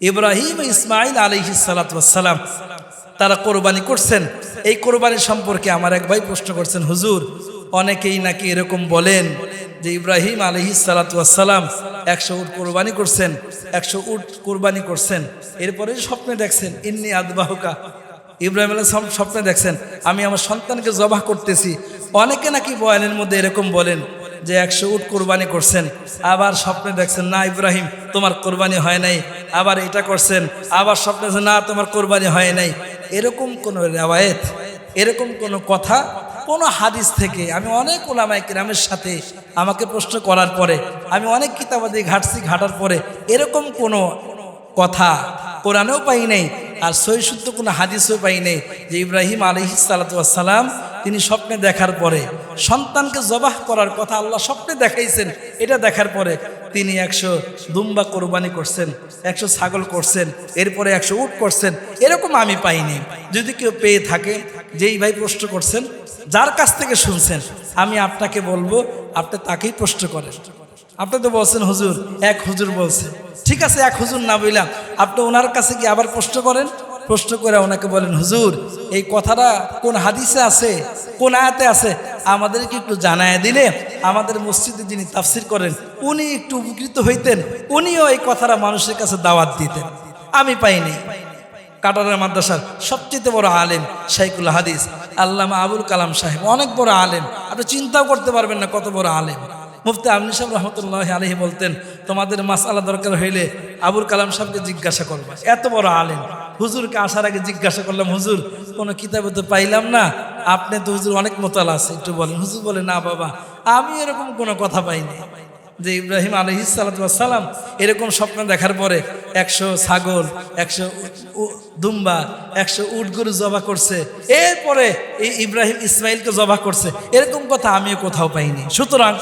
ইব্রাহিম ইসমাইল আলহি সালাতাম তারা কোরবানি করছেন। এই কোরবানি সম্পর্কে আমার এক ভাই প্রশ্ন করছেন, হুজুর, অনেকেই নাকি এরকম বলেন যে ইব্রাহিম আলহি সালাতাম একশো উট কোরবানি করছেন, একশো উট কোরবানি করছেন। এরপরে স্বপ্নে দেখছেন, ইন্নি আদবাহুকা। ইব্রাহিম আলাহ স্বপ্নে দেখছেন, আমি আমার সন্তানকে জবাহ করতেছি। অনেকে নাকি বয়ানের মধ্যে এরকম বলেন যে একশো উট কোরবানি করছেন, আবার স্বপ্নে দেখছেন, না ইব্রাহিম, তোমার কোরবানি হয় নাই। আবার এটা করছেন, আবার স্বপ্নে না, তোমার কোরবানি হয় নাই। এরকম কোনো রেওয়ায়েত, এরকম কোনো কথা, কোনো হাদিস থেকে আমি অনেক ওলামাই কিরামের সাথে আমাকে প্রশ্ন করার পরে, আমি অনেক কিতাবাদি ঘাটছি, ঘাটার পরে এরকম কোনো কথা কোরআনেও পাই নাই। আর সই সৈশুদ্ধ কোনো হাদিসও পাই নাই যে ইব্রাহিম আলহি সালাতাম তিনি স্বপ্নে দেখার পরে সন্তানকে জবাহ করার কথা আল্লাহ স্বপ্নে দেখাইছেন, এটা দেখার পরে তিনি একশো দুম্বা কোরবানি করছেন, একশো ছাগল করছেন, এরপরে একশো উট করছেন, এরকম আমি পাইনি। যদি কেউ পেয়ে থাকে, যেই ভাই প্রশ্ন করছেন, যার কাছ থেকে শুনছেন, আমি আপনাকে বলব, আপনি তাকেই প্রশ্ন করেন। আপনি তো বলছেন, হুজুর, এক হুজুর বলছে। ঠিক আছে, এক হুজুর না বললাম আপনি ওনার কাছে কি আবার প্রশ্ন করেন? প্রশ্ন করে ওনাকে বলেন, হুজুর, এই কথাটা কোন হাদিসে আছে, কোন আয়াতে আছে? আমাদেরকে একটু জানায় দিলে আমাদের মসজিদে যিনি তাফসির করেন, উনি একটু উপকৃত হইতেন, উনিও এই কথাটা মানুষের কাছে দাওয়াত দিতেন। আমি পাইনি। কাটারের মাদ্রাসার সবচেয়ে বড় আলেম শাইকুল হাদিস, আল্লামা আবুল কালাম সাহেব, অনেক বড় আলেম। আপনি চিন্তাও করতে পারবেন না কত বড় আলেম। মুফতি আমনি সাহেব রহমতুল্লাহ আলহি বলতেন, তোমাদের মাসালা দরকার হইলে আবুল কালাম সাহেবকে জিজ্ঞাসা করবা। এত বড় আলেম। হুজুরকে আসার আগে জিজ্ঞাসা করলাম, হুজুর, কোনো কিতাবে তো পাইলাম না? আপনি তো হুজুর অনেক মোতালা আছে, একটু বলেন। হুজুর বলে, না বাবা, আমি এরকম কোনো কথা পাইনি। যে ইব্রাহিম আলহি সালাম এরকম স্বপ্ন দেখার পরে একশো ছাগল, একশো দুম্বা, একশো উট গরু জবা করছে। এরপরে এই ইব্রাহিম ইসমাইলকে জবা করছে। এরকম কথা আমিও কোথাও পাইনি। সুতরাং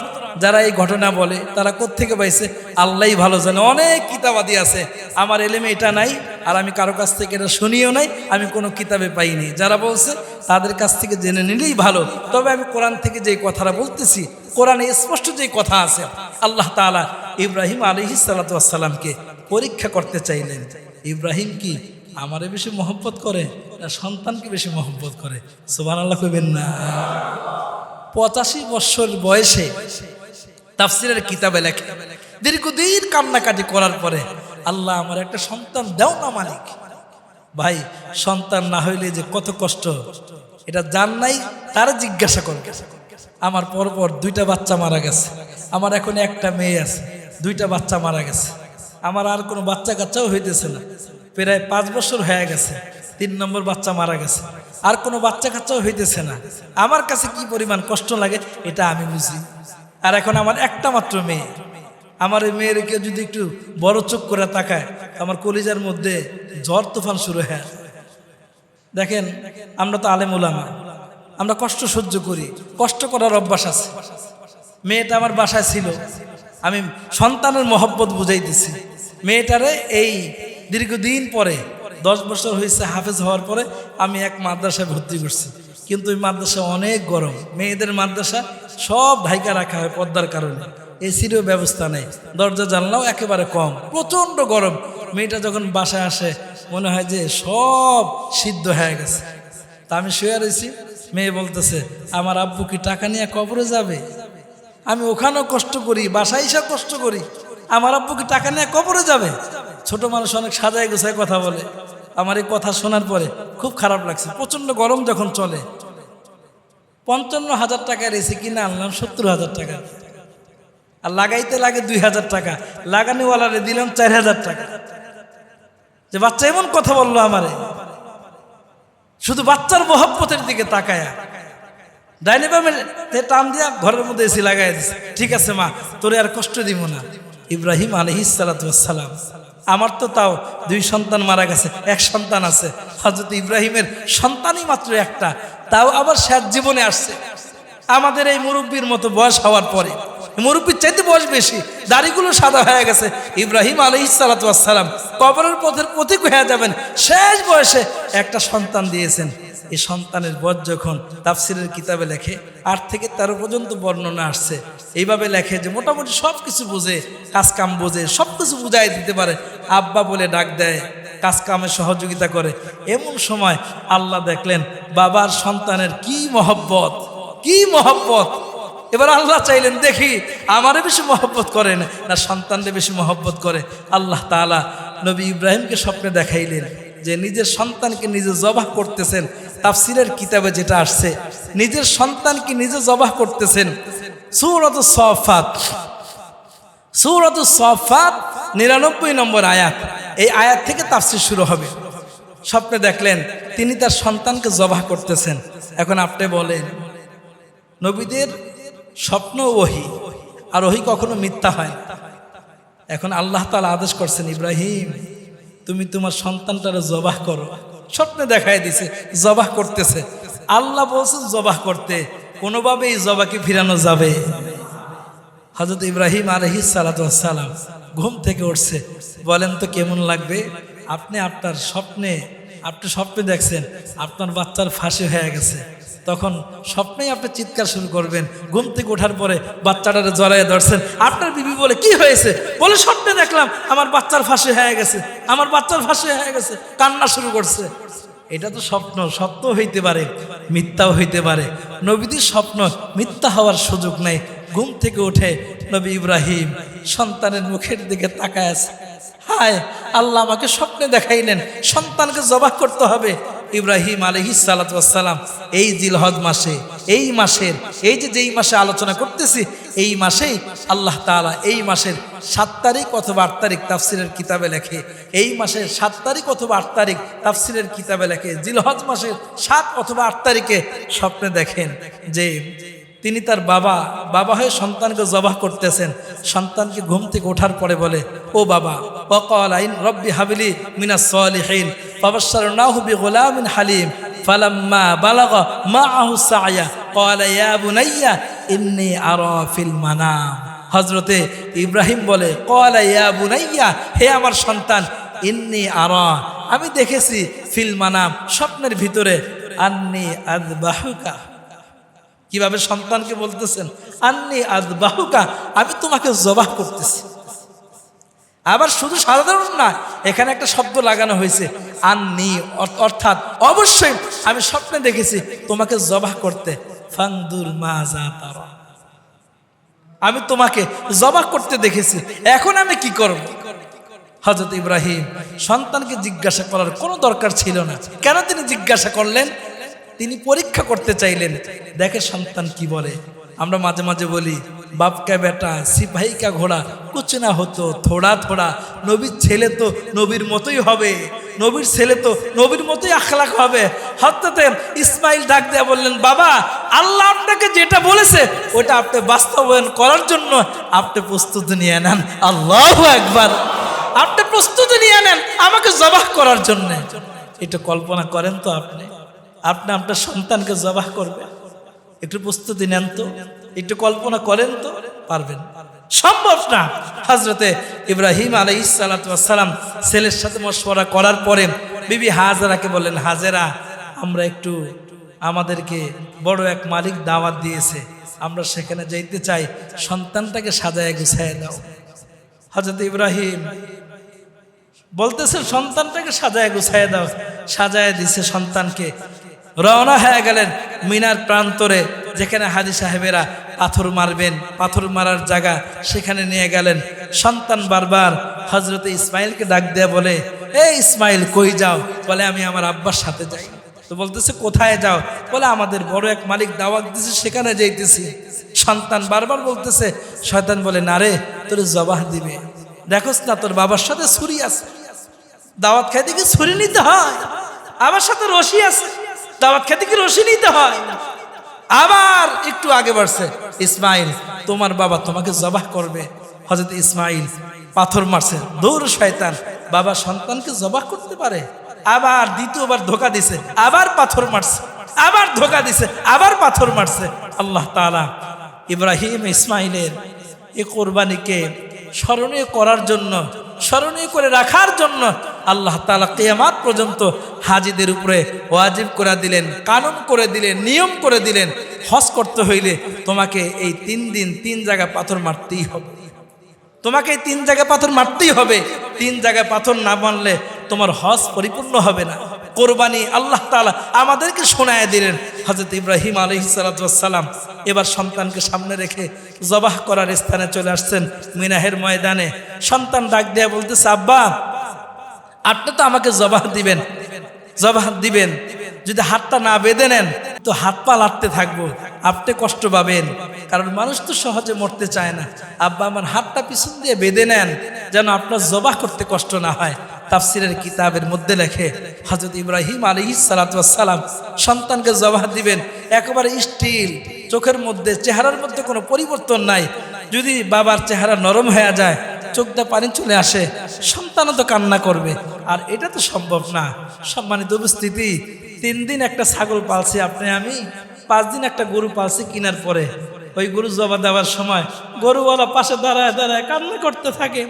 যারা এই ঘটনা বলে, তারা কোত্থেকে পাইছে? আল্লাহ ভালো জানে। অনেক কিতাবাদি আছে। আমার এলেমে এটা নাই, আর আমি কারও কাছ থেকে এটা শুনিও নাই, আমি কোনো কিতাবে পাইনি। যারা বলছে, তাদের কাছ থেকে জেনে নিলেই ভালো। তবে আমি কোরআন থেকে যে কথাটা বলতেছি, কোরআনে স্পষ্ট যে কথা আছে, আল্লাহ তালা ইব্রাহিম আলহি সালাতামকে পরীক্ষা করতে চাইলেন। ইব্রাহিম কি আমারে বেশি মহব্বত করে, না সন্তানকে বেশি মহব্বত করে? সুবান আল্লাহ কইবেন না। পঁচাশি বৎসর বয়সে তাফসিরের কিতাবে লেখে, দীর্ঘদিন কান্নাকাটি করার পরে, আল্লাহ আমার একটা সন্তান দেও না মালিক। ভাই, সন্তান না হইলে যে কত কষ্ট। এটা জান নাই, তার জিজ্ঞাসা করবে। আমার পরপর দুইটা বাচ্চা মারা গেছে। আমার এখন একটা মেয়ে আছে, দুইটা বাচ্চা মারা গেছে। আমার আর কোনো বাচ্চা কাচ্চাও হইতেছে না। প্রায় পাঁচ বছর হয়ে গেছে, তিন নম্বর বাচ্চা মারা গেছে। আর কোনো বাচ্চা কাচ্চাও হইতেছে না। আমার কাছে কি পরিমাণ কষ্ট লাগে, এটা আমি বুঝি। আর এখন আমার একটা মাত্র মেয়ে। আমার এই মেয়েরকে যদি একটু বড় চোখ করে তাকায়, আমার কলিজার মধ্যে ঝড় তুফান শুরু হয়ে। দেখেন, আমরা তো আলেম ওলামা আমরা কষ্ট সহ্য করি, কষ্ট করার অভ্যাস আছে। মেয়েটা আমার বাসায় ছিল, আমি সন্তানের মহব্বত বুঝাইতেছি। মেয়েটারে এই দীর্ঘদিন পরে, দশ বছর হয়েছে হাফেজ হওয়ার পরে, আমি এক মাদ্রাসায় ভর্তি করছি। কিন্তু ওই মাদ্রাসা অনেক গরম। মেয়েদের মাদ্রাসা সব ঢাইকা রাখা হয় পদ্মার কারণে। এসিরও ব্যবস্থা নেই। দরজা জানলাও একেবারে কম। প্রচণ্ড গরম। মেয়েটা যখন বাসায় আসে, মনে হয় যে সব সিদ্ধ হয়ে গেছে। তা আমি শুয়ে রয়েছি মেয়ে বলতেছে, আমার আব্বু কি টাকা নিয়ে কবরে যাবে? আমি ওখানেও কষ্ট করি, বাসায় এসে কষ্ট করি। আমার আব্বু কি টাকা নিয়ে কবরে যাবে? ছোট মানুষ অনেক সাজায় গোছায় কথা বলে। আমার এই কথা শোনার পরে খুব খারাপ লাগছে। প্রচণ্ড গরম যখন চলে। পঞ্চান্ন হাজার টাকার এসি কিনে আনলাম সত্তর হাজার টাকা। আর লাগাইতে লাগে দুই হাজার টাকা। লাগানিওয়ালারে দিলাম চার হাজার টাকা। যে বাচ্চা এমন কথা বলল আমারে। শুধু বাচ্চার মহব্বতের দিকে তাকায়া। ডাইনে টান দিয়া ঘরের মধ্যে এসি লাগাই ঠিক আছে মা, তোরে আর কষ্ট দিব না। ইব্রাহিম আলহিসালাম আমার তো তাও দুই সন্তান মারা গেছে, এক সন্তান আছে। হজরত ইব্রাহিমের সন্তানই মাত্র একটা, তাও আবার শেষ জীবনে আসছে। আমাদের এই মুরব্বীর মতো বয়স হওয়ার পরে, মুরব্বীর চাইতে বয়স বেশি, দাড়িগুলো সাদা হয়ে গেছে। ইব্রাহিম আলহিসালাম কবরের পথের প্রতীক হয়ে যাবেন, শেষ বয়সে একটা সন্তান দিয়েছেন। এই সন্তানের বধ যখন তাফসিরের কিতাবে লেখে, আট থেকে তেরো পর্যন্ত বর্ণনা আসছে। এইভাবে লেখে যে মোটামুটি সব কিছু বোঝে কাজ কাম বোঝে সব কিছু বুঝাই দিতে পারে। আব্বা বলে ডাক দেয়, কাজ কামে সহযোগিতা করে। এমন সময় আল্লাহ দেখলেন, বাবার সন্তানের কি মহব্বত কি মহব্বত। এবার আল্লাহ চাইলেন, দেখি, আমারে বেশি মহব্বত করে না সন্তানরে বেশি মহব্বত করে। আল্লাহ তাআলা নবী ইব্রাহিমকে স্বপ্নে দেখাইলেন যে নিজের সন্তানকে নিজে জবাহ করতেছেন। তাফসিরের কিতাবে যেটা আসছে, নিজের সন্তানকে নিজে জবাহ করতেছেন। সুরত সফাত সুরত সফাত নিরানব্বই নম্বর আয়াত। এই আয়াত থেকে তাফসির শুরু হবে। স্বপ্নে দেখলেন, তিনি তার সন্তানকে জবাহ করতেছেন। এখন আপনি বলেন, নবীদের স্বপ্ন ওহি, আর ওহি কখনো মিথ্যা হয়? এখন আল্লাহ তালা আদেশ করছেন, ইব্রাহিম, তুমি তোমার সন্তানটারে জবাহ করো। স্বপ্নে দেখাই দিছে, জবাহ করতেছে। আল্লাহ বলছে, জবাহ করতে। কোনোভাবেই জবাকে ফিরানো যাবে। হজরত ইব্রাহিম আলহি সালাম ঘুম থেকে উঠছে। বলেন তো কেমন লাগবে? আপনি আপনার স্বপ্নে, আপনি স্বপ্নে দেখছেন, আপনার বাচ্চার ফাঁসি হয়ে গেছে। তখন স্বপ্নেই আপনি চিৎকার শুরু করবেন। ঘুম থেকে ওঠার পরে বাচ্চাটারে জড়াইয়ে ধরছেন। আপনার বিবি বলে, কি হয়েছে? বলে, স্বপ্নে দেখলাম আমার বাচ্চার ফাঁসি হয়ে গেছে, আমার বাচ্চার ফাঁসি হয়ে গেছে, কান্না শুরু করছে। এটা তো স্বপ্ন সত্য হইতে পারে, মিথ্যাও হইতে পারে। নবীদের স্বপ্ন মিথ্যা হওয়ার সুযোগ নেই। ঘুম থেকে উঠে নবী ইব্রাহিম সন্তানের মুখের দিকে তাকায় আছে। হায়, আল্লাহ আমাকে স্বপ্নে দেখাইলেন, সন্তানকে জবাহ করতে হবে। ইব্রাহিম আলহি সালাতাম এই জিলহদ মাসে, এই মাসের, এই যে যেই মাসে আলোচনা করতেছি, এই মাসেই আল্লাহ তাআলা এই মাসের সাত তারিখ অথবা আট তারিখ তাফসিরের কিতাবে লেখে। এই মাসের সাত তারিখ অথবা আট তারিখ তাফসিরের কিতাবে লেখে। জিলহজ মাসের সাত অথবা আট তারিখে স্বপ্নে দেখেন যে তিনি তার বাবা বাবা হয়ে সন্তানকে জবাহ করতেছেন। সন্তানকে ঘুম থেকে ওঠার পরে বলে, ও বাবা, ওয়াকাল আইন রব্বি হাবিলি মিনাস সালিহিন, ফাবাশশারনাহু বিগুলামিন হালিম, ফালাম্মা বালাগা বুনাইয়া, ইন্নী মানাম। হযরতে ইব্রাহিম বলে ইয়া বুনাইয়া, হে আমার সন্তান, ইন্নি আর, আমি দেখেছি ফিল মানাম, স্বপ্নের ভিতরে, আন্নি আযবাহুকা। কীভাবে সন্তানকে বলতেছেন? আন্নি আজ বাহুকা আমি তোমাকে জবাহ করতেছি। আবার শুধু সাধারণ না, এখানে একটা শব্দ লাগানো হয়েছে, আন্নি অর্থাৎ অবশ্যই আমি স্বপ্নে দেখেছি তোমাকে জবাহ করতে। ফাংদুর মাজা তারা আমি তোমাকে জবাহ করতে দেখেছি, এখন আমি কি করব? হজরত ইব্রাহিম, সন্তানকে জিজ্ঞাসা করার কোনো দরকার ছিল না। কেন তিনি জিজ্ঞাসা করলেন? তিনি পরীক্ষা করতে চাইলেন। দেখে সন্তান কি বলে? আমরা মাঝে মাঝে বলি বাপকা বেটা, সিপাহী কা ঘোড়া কুচ না হতো, থোড়া থোড়া, নবীর ছেলে তো নবীর মতোই হবে, নবীর ছেলে তো নবীর মতোই আখলাক হবে। হঠাৎ ইসমাইল ডাক দেয়া বললেন, বাবা, আল্লাহ আপনাকে যেটা বলেছে, ওটা আপনি বাস্তবায়ন করার জন্য আপনি প্রস্তুতি নিয়ে নেন। আল্লাহ একবার আপনি প্রস্তুতি নিয়ে নেন আমাকে জবাহ করার জন্য। এটা কল্পনা করেন তো আপনি? আপনি আপনার সন্তানকে জবাহ করবেন একটু প্রস্তুতি নেন তো। একটু কল্পনা করেন তো। পারবেন। সম্ভব না। হাজরতে ইব্রাহিম আলাই সালাম ছেলের সাথে মশওয়ারা করার পরে বিবি হাজারাকে বললেন, হাজেরা, আমরা একটু আমাদেরকে বড় এক মালিক দাওয়াত দিয়েছে। আমরা সেখানে যাইতে চাই। সন্তানটাকে সাজায় গুছায় দাও হজরত ইব্রাহিম বলতেছে, সন্তানটাকে সাজায় গুছায় দাও। সাজায় দিছে সন্তানকে। রওনা হয়ে গেলেন মিনার প্রান্তরে, যেখানে হাজি সাহেবেরা পাথর মারবেন, পাথর মারার জায়গা সেখানে নিয়ে গেলেন। সন্তান বারবার হজরত ইসমাইলকে ডাক দেয়া বলে, এই ইসমাইল, কই যাও? বলে, আমি আমার আব্বার সাথে যাই। তো বলতেছে, কোথায় যাও? বলে, আমাদের বড় এক মালিক দাওয়াত দিছে, সেখানে যাইতেছি। সন্তান বারবার বলতেছে, শয়তান বলে, না রে, তোর জবাহ দিবে। দেখোস না, তোর বাবার সাথে ছুরি আছে। দাওয়াত খাইতে কি ছুরি নিতে হয়। আমার সাথে রশি আছে। দাওয়াত খেতে কি রশি নিতে হয়। আবার একটু আগে বাড়ছে, ইসমাইল, তোমার বাবা তোমাকে জবাহ করবে। হজরত ইসমাইল, পাথর মারছে, দৌড় শয়তান, বাবা সন্তানকে জবাহ করতে পারে। আবার দ্বিতীয়বার ধোকা দিছে, আবার পাথর মারছে, আবার ধোকা দিছে, আবার পাথর মারছে। আল্লাহ তাআলা ইব্রাহিম, ইসমাইলের এই কোরবানিকে স্মরণীয় করার জন্য, স্মরণীয় করে রাখার জন্য আল্লাহ তালা কেয়ামাত পর্যন্ত হাজিদের উপরে ওয়াজিব করে দিলেন, কানুন করে দিলেন, নিয়ম করে দিলেন, হজ করতে হইলে তোমাকে এই তিন দিন তিন জায়গায় পাথর মারতেই হবে। তোমাকে এই তিন জায়গায় পাথর মারতেই হবে। তিন জায়গায় পাথর না মারলে তোমার হজ পরিপূর্ণ হবে না। কোরবানি আল্লাহ তালা আমাদেরকে শোনায় দিলেন। হজরত ইব্রাহিম আলহ সালাম এবার সন্তানকে সামনে রেখে জবাহ করার স্থানে চলে আসছেন মিনাহের ময়দানে। সন্তান ডাক দেয়া বলতেছে, আব্বা আপনি তো আমাকে জবাহ দিবেন। জবাহ দিবেন। যদি হাতটা না বেঁধে নেন, তো হাত পা লাটতে থাকব। আপনি কষ্ট পাবেন। কারণ মানুষ তো সহজে মরতে চায় না। আব্বা, আমার হাতটা পিছন দিয়ে বেঁধে নেন, যেন আপনার জবাহ করতে কষ্ট না হয়। তাফসিরের কিতাবের মধ্যে লেখে হজরত ইব্রাহিম আলী সালাতাম সন্তানকে জবাহ দিবেন। একেবারে স্টিল, চোখের মধ্যে, চেহারার মধ্যে কোনো পরিবর্তন নাই। যদি বাবার চেহারা নরম হয়ে যায় চোখটা পানি চলে আসে, সন্তানও তো কান্না করবে। আর এটা তো সম্ভব না। সম্মানিত উপস্থিতি, তিন দিন একটা ছাগল পালছি আপনি, আমি, পাঁচ দিন একটা গরু পালছি কেনার পরে। ওই গরু জবা দেওয়ার সময় গরুওয়ালা পাশে দাঁড়ায় দাঁড়ায় কান্না করতে থাকে।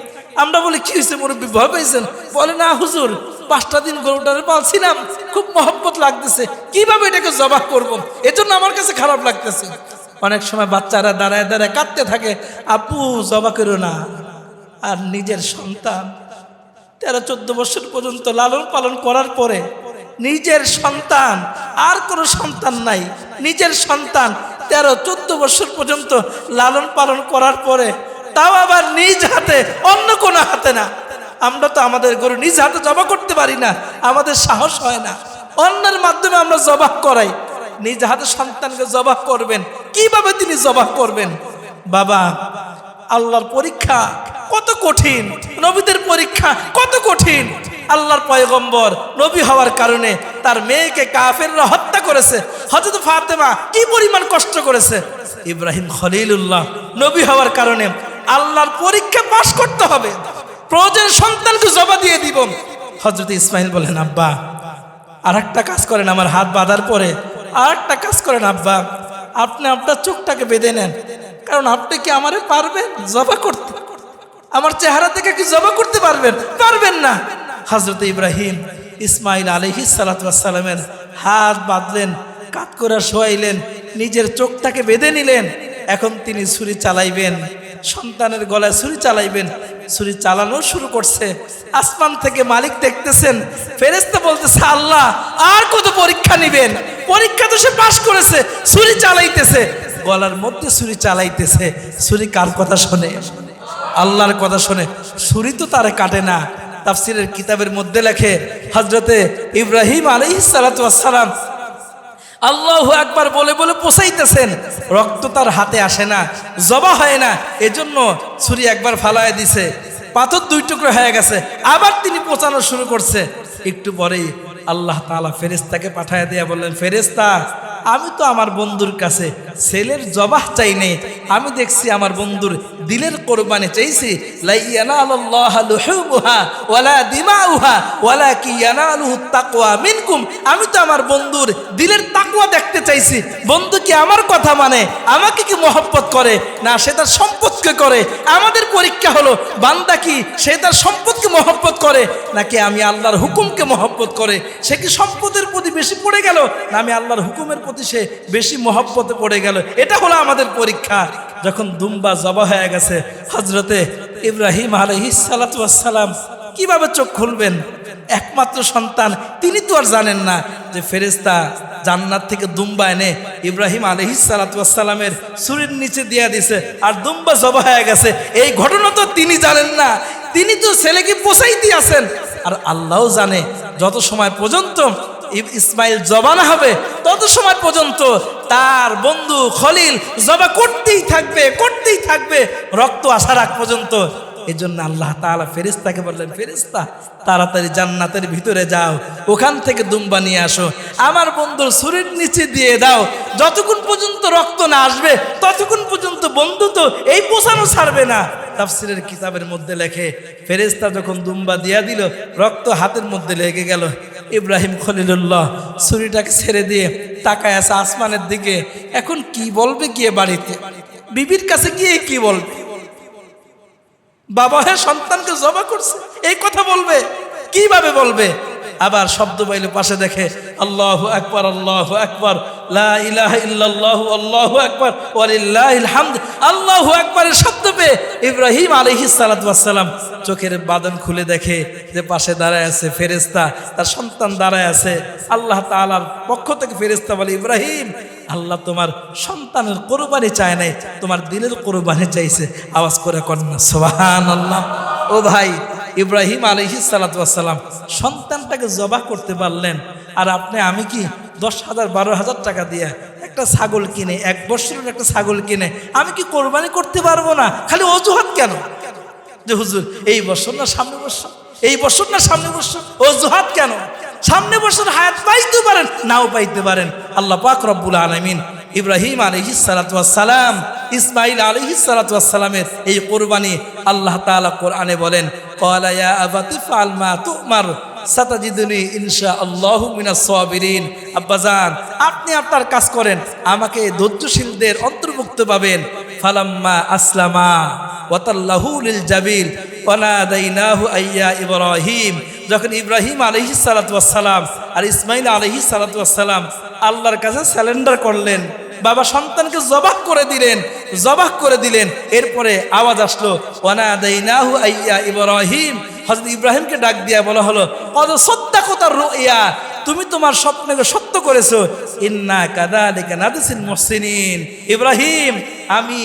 আমরা বলি, কি হয়েছে মুরব্বী, ভয় পেয়েছেন বলে, না হুজুর, পাঁচটা দিন গরুটারে পালছিলাম, খুব মহব্বত লাগতেছে। কীভাবে এটাকে জবাব করব? এজন্য আমার কাছে খারাপ লাগতেছে। অনেক সময় বাচ্চারা দাঁড়ায় দাঁড়ায় কাঁদতে থাকে, আপু, জবা করো না। আর নিজের সন্তান। তেরো, চোদ্দ বছর পর্যন্ত লালন পালন করার পরে নিজের সন্তান, আর কোনো সন্তান নাই। নিজের সন্তান তেরো, চোদ্দ বছর পর্যন্ত লালন পালন করার পরে তাও আবার নিজ হাতে, অন্য কোনো হাতে না। আমরা তো আমাদের গরু নিজ হাতে জবা করতে পারি না, আমাদের সাহস হয় না। অন্যের মাধ্যমে আমরা জবাব করাই। নিজ হাতে সন্তানকে জবাব করবেন, কীভাবে তিনি জবাব করবেন? বাবা, আল্লাহর পরীক্ষা কত কঠিন। নবীদের পরীক্ষা কত কঠিন। আল্লাহর পয়গম্বর নবী হওয়ার কারণে তার মেয়েকে কাফেররা হত্যা করেছে। হজরত ফাতেমা কি পরিমাণ কষ্ট করেছে। ইব্রাহিম খলিলুল্লাহ নবী হওয়ার কারণে আল্লাহর পরীক্ষা পাশ করতে হবে। প্রয়োজনের সন্তানকে জবা দিয়ে দিব। হজরত ইসমাইল বলেন আব্বা আর একটা কাজ করেন আমার হাত বাঁধার পরে। আর একটা কাজ করেন, আব্বা, আপনি আপনার চোখটাকে বেঁধে নেন। কারণ আপনি কি আমারে পারবেন জবা করতে? আমার চেহারা থেকে কি জবা করতে পারবেন? পারবেন না। হজরত ইব্রাহিম ইসমাইল আলহি সালাতামের হাত বাঁধলেন, কাত করে শোয়াইলেন, নিজের চোখটাকে বেঁধে নিলেন। এখন তিনি ছুরি চালাইবেন, সন্তানের গলায় ছুরি চালাইবেন। ছুরি চালানো শুরু করছে। আসমান থেকে মালিক দেখতেছেন ফেরেস্তা বলতেছে, আল্লাহ, আর কত পরীক্ষা নিবেন? পরীক্ষা তো সে পাশ করেছে, ছুরি চালাইতেছে। গলার মধ্যে ছুরি চালাইতেছে। ছুরি কার কথা শোনে? আল্লাহর কথা শুনে ছুরি তো তারে কাটে না। তাফসিরের কিতাবের মধ্যে লেখে হজরতে ইব্রাহিম আলহি সালাম আল্লাহ একবার বলে বলে পোষাইতেছেন। রক্ত তার হাতে আসে না, জবা হয় না, এজন্য ছুরি একবার ফালায় দিছে। পাথর দুই টুকরো হয়ে গেছে, আবার তিনি পোচানো শুরু করছে। একটু পরেই আল্লাহ তালা ফেরেস্তাকে পাঠায় দিয়া বললেন ফেরেস্তা আমি তো আমার বন্ধুর কাছে ছেলের জবাহ চাই নেই। আমি দেখছি আমার বন্ধুর দিলের কোরবানি চাইছি। আমি তো আমার বন্ধুর দিলের তাকওয়া দেখতে চাইছি। বন্ধু কি আমার কথা মানে? আমাকে কি মহব্বত করে? না, সে তার সম্পদকে করে। আমাদের পরীক্ষা হলো, বান্দা কি সে তার সম্পদকে মহব্বত করে? নাকি আমি আল্লাহর হুকুমকে মহব্বত করে? সে কি সম্পদের প্রতি বেশি পড়ে গেল? না, আমি আল্লাহর হুকুমের প্রতি সে বেশি মহব্বতে পড়ে গেল। এটা হলো আমাদের পরীক্ষা। যখন দুম্বা জবা হয়ে গেছে হজরতে ইব্রাহিম আলহি সালাতাম কীভাবে চোখ খুলবেন? একমাত্র সন্তান, তিনি তো আর জানেন না যে ফেরেস্তা জান্নাত থেকে দুম্বা এনে ইব্রাহিম আলহি সালাতামের সুরের নিচে দিয়ে দিছে। আর দুম্বা জবা হয়ে গেছে, এই ঘটনা তো তিনি জানেন না। তিনি তো ছেলেকে পোষাইতে আছেন। আর আল্লাহও জানে, যত সময় পর্যন্ত ইসমাইল জবানা হবে তত সময় পর্যন্ত তার বন্ধু খলিল জবা করতেই থাকবে করতেই থাকবে, রক্ত আসার আগ পর্যন্ত। এই জন্য আল্লাহ তালা ফেরিস্তাকে বললেন ফেরিস্তা তাড়াতাড়ি জান্নাতের ভিতরে যাও, ওখান থেকে দুম্বা নিয়ে আসো। আমার বন্ধুর শরীর নিচে দিয়ে দাও। যতক্ষণ পর্যন্ত রক্ত না আসবে, ততক্ষণ পর্যন্ত বন্ধু তো এই পোষানো ছাড়বে না। তাফসিরের কিতাবের মধ্যে লেখে ফেরেস্তা যখন দুম্বা দিয়া দিল, রক্ত হাতের মধ্যে লেগে গেল। ইব্রাহিম খলিলুল্লাহ ছুরিটাকে ছেড়ে দিয়ে তাকায় আছে আসমানের দিকে। এখন কি বলবে গিয়ে বাড়িতে? বিবির কাছে গিয়ে কি বলবে? বাবা হ্যাঁ সন্তানকে জবা করছে। এই কথা বলবে? কীভাবে বলবে? আবার শব্দ পাইলে পাশে দেখে, আল্লাহ আকবার আল্লাহ আকবার, লা ইলাহা ইল্লাল্লাহু, আল্লাহু আকবার হামদ। আল্লাহু আকবারের শব্দ পেয়ে ইব্রাহিম আলাইহিস সালাতু চোখের বাদন খুলে দেখে যে পাশে দাঁড়ায় আছে ফেরেশতা, তার সন্তান দাঁড়ায় আছে। আল্লাহ তাআলার পক্ষ থেকে ফেরেশতা বলে, ইব্রাহিম, আল্লাহ তোমার সন্তানের কোরবানি চায় নাই, তোমার দিলের কোরবানি চাইছে। আওয়াজ করে কন্যা সোহান আল্লাহ ও ভাই ইব্রাহিম আলহি সালাতাম সন্তানটাকে জবাহ করতে পারলেন। আর আপনি, আমি কি দশ হাজার, বারো হাজার টাকা দিয়ে একটা ছাগল কিনে, এক বছরের একটা ছাগল কিনে, আমি কি কোরবানি করতে পারব না? খালি অজুহাত কেন? যে হুজুর, এই বছর না সামনে বছর? এই বছর না সামনে বছর? অজুহাত কেন? সামনে বছর হায়াত পাইতে পারেন, নাও পাইতে পারেন। আল্লাহ পাক রব্বুল আলমিন ইব্রাহিম আলহি সালাম ইসমাইল আলহি সালামের এই কোরবানি আল্লাহ তাআলা কোরআনে বলেন ইনশা আল্লাহু আপনি আপনার কাজ করেন, আমাকে ধৈর্যশীলদের অন্তর্ভুক্ত পাবেন। ফালাম্মা আসলামা ওয়াতাল্লাহু লিল জাবিল, ওয়ানাদাইনাহু আইয়া ইব্রাহিম। যখন ইব্রাহিম আলহি সালাম আর ইসমাইল আলহি সালাম আল্লাহর কাছে স্যালেন্ডার করলেন বাবা সন্তানকে জবাক করে দিলেন জবাক করে দিলেন। এরপরে আওয়াজ আসলো আইয়া ইব্রাহিম। হজরত ইব্রাহিমকে ডাক দিয়া বলা হলো কত সত্তা কোতার রুইয়া, তুমি তোমার স্বপ্নকে সত্য করেছ। ইন্না কাদা নাদিসিন মুহসিনিন। ইব্রাহিম আমি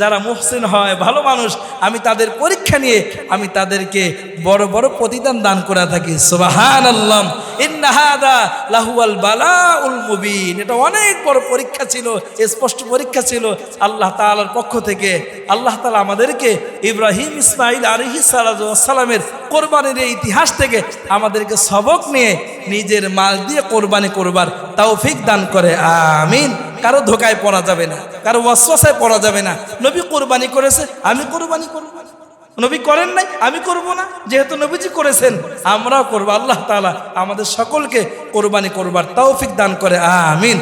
যারা মুহসিন হয়, ভালো মানুষ, আমি তাদের পরীক্ষা নিয়ে আমি তাদেরকে বড় বড় প্রতিদান দান করে থাকি। সুবাহান আল্লাহ ইন্নাহাদা লাহুয়াল বালাউল মুবিন। এটা অনেক বড় পরীক্ষা ছিল, স্পষ্ট পরীক্ষা ছিল। আল্লাহ তাআলার পক্ষ থেকে, আল্লাহ তালা আমাদেরকে ইব্রাহিম ইসমাইল আলহি সালামের কোরবানির এই ইতিহাস থেকে আমাদেরকে সবক নিয়ে নিজের মাল দিয়ে কোরবানি করবার তৌফিক দান করে। আমিন। কারও ধোকায় পড়া যাবে না, কারও ওয়াসওয়াসায় পড়া যাবে না। নবী কোরবানি করেছে, আমি কোরবানি করব। নবী করেন নাই, আমি করব না, যেহেতু নবীজি করেছেন, আমরাও করব। আল্লাহ তালা আমাদের সকলকে কোরবানি করবার তৌফিক দান করে, আমিন।